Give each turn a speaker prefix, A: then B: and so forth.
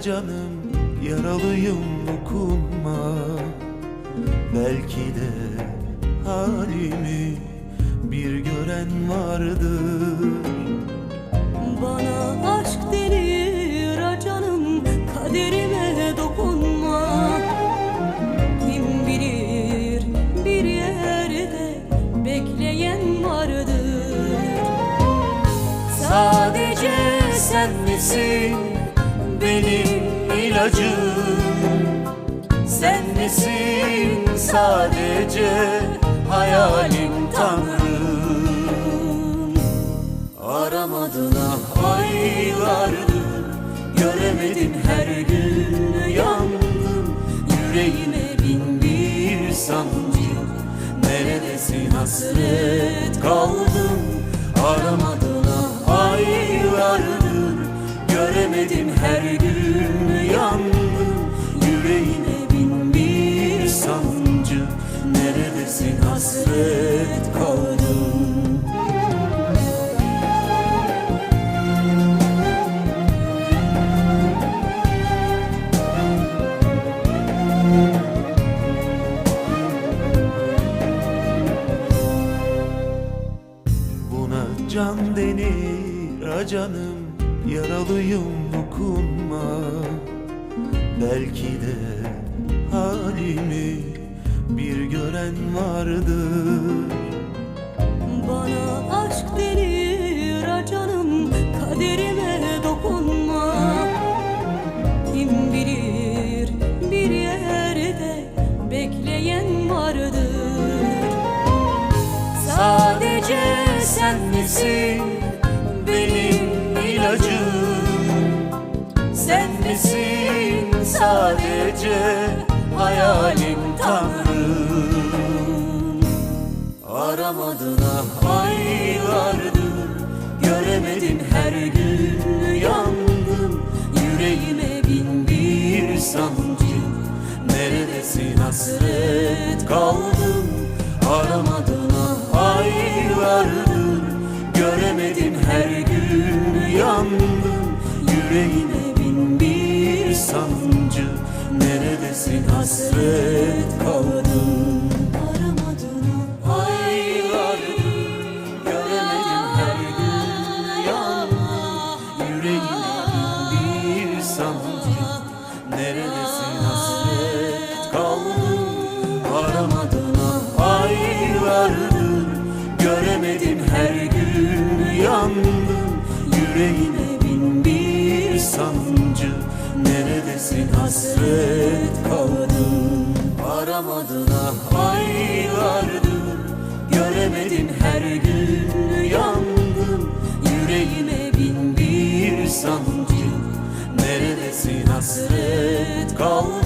A: can denir acanım Yaralıyım dokunma Belki de halimi bir gören vardır.
B: Bana aşk denir acanım kaderime dokunma. Kim bilir bir yerde bekleyen vardır.
A: Sadece sen misin benim ilacım. Sen misin sadece hayalim Tanrım? Aramadın ah aylardır Göremedim her gün yandım Yüreğime bin bir sancı Neredesin hasret kaldım? Aramadın Neredesin? Hasret kaldım. Buna can denir acanım Yaralıyım dokunma Belki de halimi bir gören vardır
B: Bana aşk denir acanım kaderime dokunma. Kim bilir bir yerde bekleyen vardır.
A: Sadece sen misin benim ilacım? Sen misin sadece hayalim Tanrım Aramadın ah aylardır. Göremedim her gün yandım. Yüreğime bin bir sancı. Neredesin hasret kaldım? Aramadın ah aylardır. Göremedim her gün yandım. Yüreğime bin bir sancı. Neredesin hasret kaldım aylardır Göremedim her gün. Yandım Yüreğime bin bir sancı. Neredesin? Hasret kaldım. Aramadın ah aylardır Göremedim her gün. Yandım Yüreğime bin bir sancı. Neredesin? Hasret kaldım